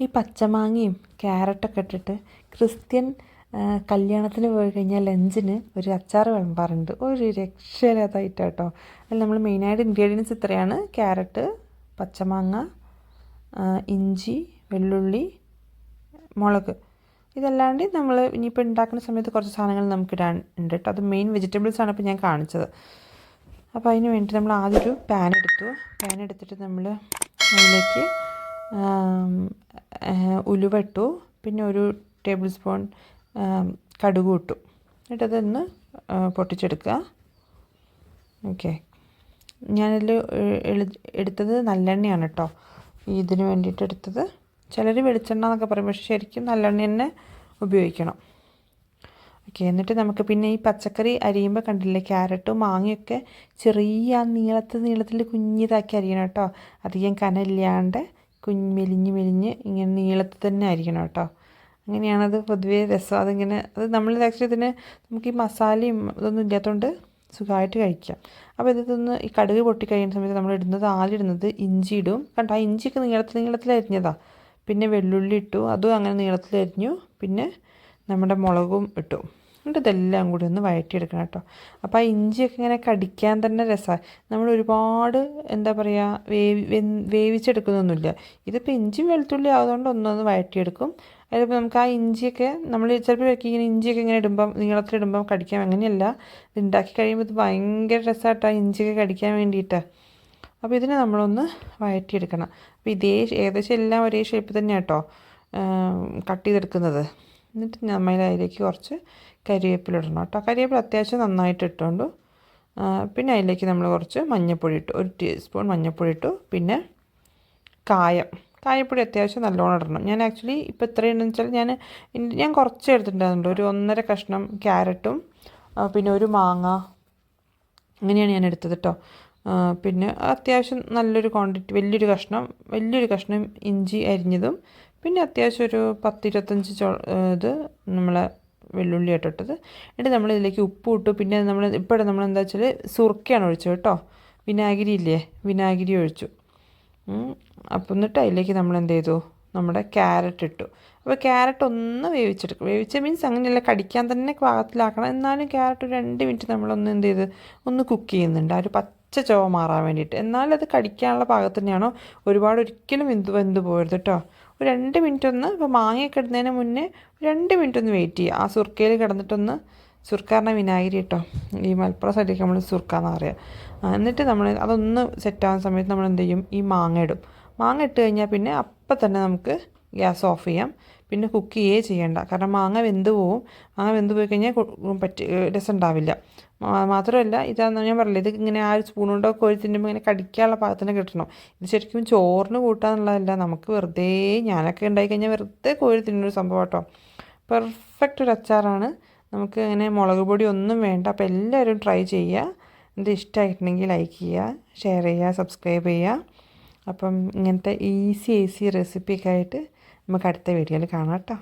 ഈ പച്ചമാങ്ങയും ക്യാരറ്റൊക്കെ ഇട്ടിട്ട് ക്രിസ്ത്യൻ കല്യാണത്തിന് പോയി കഴിഞ്ഞാൽ ലഞ്ചിന് ഒരു അച്ചാർ വിളമ്പാറുണ്ട്. ഒരു രക്ഷയില്ലാത്തതായിട്ട് കേട്ടോ അതിൽ നമ്മൾ മെയിനായിട്ട് ഇൻഗ്രീഡിയൻസ് ഇത്രയാണ്. ക്യാരറ്റ് പച്ചമാങ്ങ ഇഞ്ചി വെള്ളുള്ളി മുളക്. ഇതല്ലാണ്ട് നമ്മൾ ഇനിയിപ്പോൾ ഉണ്ടാക്കുന്ന സമയത്ത് കുറച്ച് സാധനങ്ങൾ നമുക്ക് ഇടാൻ ഉണ്ട് കേട്ടോ. അത് മെയിൻ വെജിറ്റബിൾസ് ആണ് ഇപ്പോൾ ഞാൻ കാണിച്ചത്. അപ്പോൾ അതിന് വേണ്ടി നമ്മൾ ആദ്യം ഒരു പാൻ എടുത്തു. പാൻ എടുത്തിട്ട് നമ്മൾ അതിലേക്ക് ഉലുവ ഇട്ടു പിന്നെ ഒരു ടേബിൾ സ്പൂൺ കടുക് ഇട്ടു എന്നിട്ടതൊന്ന് പൊട്ടിച്ചെടുക്കുക. ഓക്കെ. ഞാനതിൽ എടുത്തത് നല്ലെണ്ണയാണ് കേട്ടോ ഇതിന് വേണ്ടിയിട്ട് എടുത്തത്. ചിലർ വെളിച്ചെണ്ണ എന്നൊക്കെ പറയും പക്ഷേ ശരിക്കും നല്ലെണ്ണ തന്നെ ഉപയോഗിക്കണം. ഓക്കെ എന്നിട്ട് നമുക്ക് പിന്നെ ഈ പച്ചക്കറി അരിയുമ്പോൾ കണ്ടില്ലേ ക്യാരറ്റും മാങ്ങയൊക്കെ ചെറിയ നീളത്തിൽ നീളത്തിൽ കുഞ്ഞിതാക്കി അരിയണം കേട്ടോ അധികം കനമില്ലാണ്ട് കുഞ്ഞ് മെലിഞ്ഞ് മെലിഞ്ഞ് ഇങ്ങനെ നീളത്തിൽ തന്നെ ആയിരിക്കണം കേട്ടോ. അങ്ങനെയാണത് പൊതുവേ രസം. അതിങ്ങനെ അത് നമ്മൾ ആക്ച്വലി ഇതിന് നമുക്ക് ഈ മസാലയും ഇതൊന്നും ഇല്ലാത്തതുകൊണ്ട് സുഖമായിട്ട് കഴിക്കാം. അപ്പോൾ ഇതൊന്ന് ഈ കടുക് പൊട്ടി കഴിയുന്ന സമയത്ത് നമ്മൾ ഇടുന്നത് ആദ്യം ഇടുന്നത് ഇഞ്ചി ഇടും. കണ്ടോ? ആ ഇഞ്ചിയൊക്കെ നീളത്തിൽ നീളത്തിൽ അരിഞ്ഞതാണ് പിന്നെ വെള്ളുള്ളി ഇട്ടു. അതും അങ്ങനെ നീളത്തിൽ അരിഞ്ഞു. പിന്നെ നമ്മുടെ മുളകും ഇട്ടു. എന്നിട്ട് ഇതെല്ലാം കൂടി ഒന്ന് വഴറ്റിയെടുക്കണം കേട്ടോ. അപ്പോൾ ആ ഇഞ്ചിയൊക്കെ ഇങ്ങനെ കടിക്കാൻ തന്നെ രസമാണ് നമ്മൾ ഒരുപാട് എന്താ പറയുക വേവി വേവിച്ചെടുക്കുന്നൊന്നുമില്ല. ഇതിപ്പോൾ ഇഞ്ചിയും വെളുത്തുള്ളി ആയതുകൊണ്ട് ഒന്നൊന്ന് വഴറ്റിയെടുക്കും. അതിലിപ്പോൾ നമുക്ക് ആ ഇഞ്ചിയൊക്കെ നമ്മൾ ചിലപ്പോൾ ഇങ്ങനെ ഇഞ്ചിയൊക്കെ ഇങ്ങനെ ഇടുമ്പം നീളത്തിലിടുമ്പം കടിക്കാം. അങ്ങനെയല്ല. ഇത് ഉണ്ടാക്കി കഴിയുമ്പോൾ ഇത് ഭയങ്കര രസമായിട്ടാണ് ഇഞ്ചിയൊക്കെ കടിക്കാൻ വേണ്ടിയിട്ട്. അപ്പോൾ ഇതിനെ നമ്മളൊന്ന് വഴറ്റിയെടുക്കണം. അപ്പോൾ ഇതേ ഏകദേശം എല്ലാം ഒരേ ഷേപ്പിൽ തന്നെ കേട്ടോ കട്ട് ചെയ്തെടുക്കുന്നത്. എന്നിട്ട് നമ്മൾ അതിലേക്ക് കുറച്ച് കരിവേപ്പില ഇടണം കേട്ടോ. കരിവേപ്പില അത്യാവശ്യം നന്നായിട്ട് ഇട്ടുകൊണ്ട് പിന്നെ അതിലേക്ക് നമ്മൾ കുറച്ച് മഞ്ഞൾപ്പൊടി ഇട്ടു. ഒരു ടീസ്പൂൺ മഞ്ഞൾപ്പൊടി ഇട്ടു. പിന്നെ കായം. കായപ്പൊടി അത്യാവശ്യം നല്ലോണം ഇടണം. ഞാൻ ആക്ച്വലി ഇപ്പോൾ എത്രയുണ്ടെന്ന് വെച്ചാൽ ഞാൻ ഞാൻ കുറച്ച് എടുത്തിട്ടുണ്ടായിരുന്നു ഒരു ഒന്നര കഷ്ണം ക്യാരറ്റും പിന്നെ ഒരു മാങ്ങ. അങ്ങനെയാണ് ഞാൻ എടുത്തത് കേട്ടോ. പിന്നെ അത്യാവശ്യം നല്ലൊരു ക്വാണ്ടിറ്റി വലിയൊരു കഷ്ണം വലിയൊരു കഷ്ണം ഇഞ്ചി അരിഞ്ഞതും പിന്നെ അത്യാവശ്യം ഒരു പത്തിരുപത്തഞ്ച് ചോ ഇത് നമ്മൾ വെള്ളുള്ളി ഇട്ടിട്ടത് എന്നിട്ട് നമ്മൾ ഇതിലേക്ക് ഉപ്പ് ഇട്ടു. പിന്നെ നമ്മൾ ഇപ്പോൾ നമ്മൾ എന്താ വെച്ചാൽ സുർക്കയാണ് ഒഴിച്ചത് കേട്ടോ. വിനാഗിരി ഇല്ലേ? വിനാഗിരി ഒഴിച്ചു. അപ്പം എന്നിട്ട് അതിലേക്ക് നമ്മൾ എന്ത് ചെയ്തു? നമ്മുടെ ക്യാരറ്റ് ഇട്ടു. അപ്പോൾ ക്യാരറ്റ് ഒന്ന് വേവിച്ചെടുക്കും. വേവിച്ച മീൻസ് അങ്ങനെയല്ല കടിക്കാൻ തന്നെ പാകത്തിലാക്കണം. എന്നാലും ക്യാരറ്റ് ഒരു രണ്ട് മിനിറ്റ് നമ്മളൊന്ന് എന്ത് ചെയ്ത്? ഒന്ന് കുക്ക് ചെയ്യുന്നുണ്ട്. ആ ഒരു പച്ച ചുവ മാറാൻ വേണ്ടിയിട്ട്. എന്നാലും അത് കടിക്കാനുള്ള പാകത്തിനെയാണോ? ഒരുപാട് ഒരിക്കലും വെന്ത് വെന്ത് പോകരുത് കേട്ടോ. ഒരു രണ്ട് മിനിറ്റ് ഒന്ന് ഇപ്പോൾ മാങ്ങയൊക്കെ ഇടുന്നതിന് മുന്നേ രണ്ട് മിനിറ്റ് ഒന്ന് വെയിറ്റ് ചെയ്യുക. ആ സുർക്കയിൽ കിടന്നിട്ടൊന്ന് സുർക്കാറിന വിനാഗിരി കേട്ടോ ഈ മലപ്പുറം സൈഡിലേക്ക് നമ്മൾ സുർക്കാന്ന് പറയാം. എന്നിട്ട് നമ്മൾ അതൊന്ന് സെറ്റാവുന്ന സമയത്ത് നമ്മൾ എന്ത് ചെയ്യും ഈ മാങ്ങ ഇടും. മാങ്ങ ഇട്ട് കഴിഞ്ഞാൽ പിന്നെ അപ്പം തന്നെ നമുക്ക് ഗ്യാസ് ഓഫ് ചെയ്യാം. പിന്നെ കുക്ക് ചെയ്യേ ചെയ്യേണ്ട. കാരണം മാങ്ങ വെന്ത് പോവും. മാങ്ങ വെന്ത് പോയി കഴിഞ്ഞാൽ പറ്റി രസം ഉണ്ടാവില്ല മാത്രമല്ല ഇതാന്ന് ഞാൻ പറഞ്ഞില്ല ഇത് ഇങ്ങനെ ആ ഒരു സ്പൂൺ കൊണ്ടോ കോഴി തിന്നുമ്പോൾ ഇങ്ങനെ കടിക്കാനുള്ള പാകത്തിന് കിട്ടണം. ഇത് ശരിക്കും ചോറിന് കൂട്ടാന്നുള്ളതല്ല. നമുക്ക് വെറുതെ ഞാനൊക്കെ ഉണ്ടായി കഴിഞ്ഞാൽ വെറുതെ കോഴി തിന്നൊരു സംഭവം കേട്ടോ. പെർഫെക്റ്റ് ഒരു അച്ചാറാണ്. നമുക്ക് അങ്ങനെ മുളക് പൊടി ഒന്നും വേണ്ട. അപ്പോൾ എല്ലാവരും ട്രൈ ചെയ്യുക. ഇത് ഇഷ്ടമായിട്ടുണ്ടെങ്കിൽ ലൈക്ക് ചെയ്യുക ഷെയർ ചെയ്യുക സബ്സ്ക്രൈബ് ചെയ്യുക. അപ്പം ഇങ്ങനത്തെ ഈസി ഈസി റെസിപ്പിയൊക്കെ ആയിട്ട് നമുക്ക് അടുത്ത വീഡിയോയിൽ കാണാം കേട്ടോ.